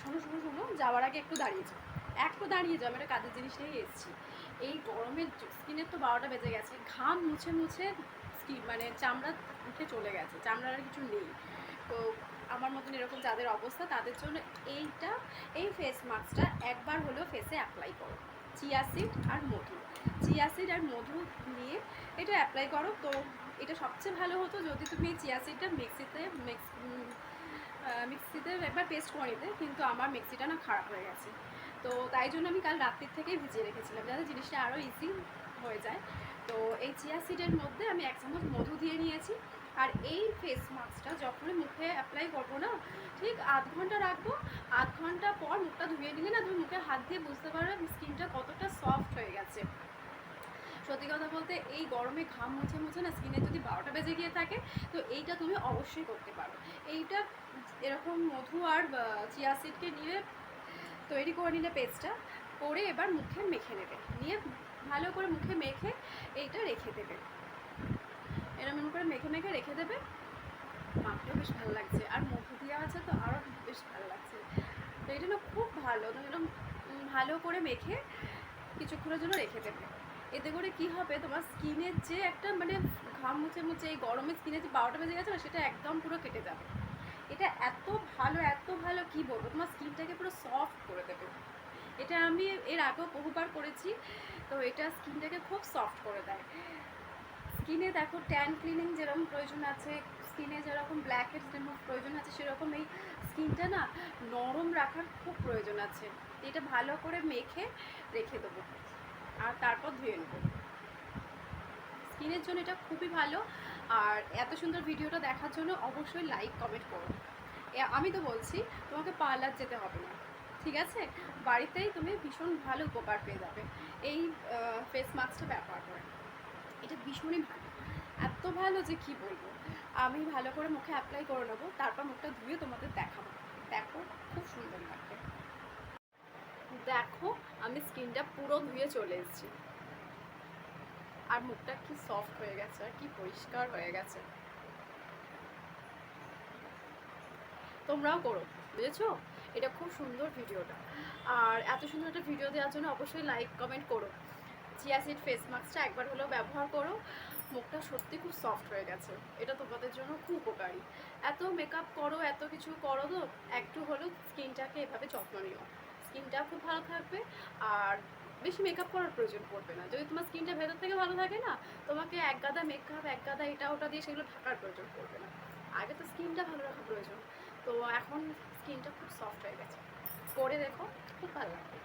শোনো শোনো শোনো, যাওয়ার আগে একটু দাঁড়িয়ে যাও। একটু দাঁড়িয়ে যাও, আমি একটা কাজের জিনিস নিয়ে এসেছি। এই গরমের স্কিনের তো বারোটা বেজে গেছে, ঘাম মুছে মুছে স্কিন মানে চামড়া উঠে চলে গেছে, চামড়ার আর কিছু নেই। তো আমার মতন এরকম যাদের অবস্থা, তাদের জন্য এইটা, এই ফেস মাস্কটা একবার হলেও ফেসে অ্যাপ্লাই করো। চিয়া সিড আর মধু। চিয়া সিড আর মধু নিয়ে এটা অ্যাপ্লাই করো। তো এটা সবচেয়ে ভালো হতো যদি তুমি চিয়া সিডটা মিক্সিতে মিক্স মিক্সিতে একবার পেস্ট করে নিতে, কিন্তু আমার মিক্সিটা না খারাপ হয়ে গেছে। তো তাই জন্য আমি কাল রাত্রির থেকেই ভিজিয়ে রেখেছিলাম, যাতে জিনিসটা আরও ইজি হয়ে যায়। তো এই চিয়া সিডের মধ্যে আমি এক চামচ মধু দিয়ে নিয়েছি, আর এই ফেস মাস্কটা যখনই মুখে অ্যাপ্লাই করব না, ঠিক আধ ঘণ্টা রাখব, আধ ঘণ্টা পর মুখটা ধুয়ে নিলে না তুমি মুখে হাত দিয়ে বুঝতে পারবে স্কিনটা কতটা সফট হয়ে গেছে। সত্যি কথা বলতে এই গরমে ঘাম মুছে মুছে না স্কিনে যদি বারোটা বেজে গিয়ে থাকে, তো এইটা তুমি অবশ্যই করতে পারো। এইটা এরকম মধু আর চিয়া সিডকে নিয়ে তৈরি করে নিলে পেস্টটা করে এবার মুখে মেখে নেবে। নিয়ে ভালো করে মুখে মেখে এইটা রেখে দেবে। এরকম করে মেখে মেখে রেখে দেবে। মাখতেও বেশ ভালো লাগছে। আর মধু দেওয়া আছে তো আরও বেশ ভালো লাগছে। তো এটা না খুব ভালো। তো এরকম ভালো করে মেখে কিছুক্ষণের জন্য রেখে দেবে। এতে করে কি হবে? তোমার স্কিনের যে একটা মানে ঘাম মুছে মুছে এই গরমে স্কিনে যে বারোটা বেজে গেছে না সেটা একদম পুরো কেটে যাবে। এটা এত ভালো এত ভালো, কি বলব? তোমার স্কিনটাকে পুরো সফট করে দেবে। এটা আমি এর আগেও বহুবার করেছি, তো এটা স্কিনটাকে খুব সফট করে দেয়। স্কিনে দেখো ট্যান ক্লিনিং যেরকম প্রয়োজন আছে স্কিনে যেরকম ব্ল্যাকের যেরকম প্রয়োজন আছে, সেরকম এই স্কিনটা না নরম রাখার খুব প্রয়োজন আছে। এটা ভালো করে মেখে রেখে দেবো। আর তারপর ধুয়ে নেব। স্কিনের জন্য এটা খুবই ভালো। আর এত সুন্দর ভিডিওটা দেখার জন্য অবশ্যই লাইক, কমেন্ট করো। আমি তো বলছি, তোমাকে পার্লার যেতে হবে না। ঠিক আছে? বাড়িতেই তুমি ভীষণ ভালো উপকার পেয়ে যাবে। এই ফেস মাস্কটা ব্যবহার করে। এটা ভীষণই ভালো। এত ভালো যে কি বলব? আমি ভালো করে মুখে অ্যাপ্লাই করে নেব, তারপর মুখটা ধুয়ে তোমাদের দেখাবো। দেখো, খুব সুন্দর লাগবে। দেখো, আমি স্কিনটা পুরো ধুয়ে চলে এসেছি। আর মুখটা কি সফট হয়ে গেছে, আর কি পরিষ্কার হয়ে গেছে। তোমরাও করো, বুঝেছ? এটা খুব সুন্দর ভিডিওটা। আর এত সুন্দর একটা ভিডিও দেওয়ার জন্য অবশ্যই লাইক কমেন্ট করো। চিয়াসিড ফেস মাস্কটা একবার হলেও ব্যবহার করো। মুখটা সত্যি খুব সফট হয়ে গেছে। এটা তোমাদের জন্য খুব উপকারী। এত মেকআপ করো, এত কিছু করো তো, একটু হলেও স্কিনটাকে এভাবে যত্ন নিও। স্কিনটা খুব ভালো থাকবে আর বেশি মেকআপ করার প্রয়োজন পড়বে না। যদি তোমার স্কিনটা ভেতর থেকে ভালো থাকে না, তোমাকে এক গাদা মেকআপ এক গাদা এটা ওটা দিয়ে সেগুলো ঢাকার প্রয়োজন পড়বে না। আগে তো স্কিনটা ভালো রাখা প্রয়োজন। তো এখন স্কিনটা খুব সফট হয়ে গেছে। পরে দেখো, খুব ভালো লাগবে।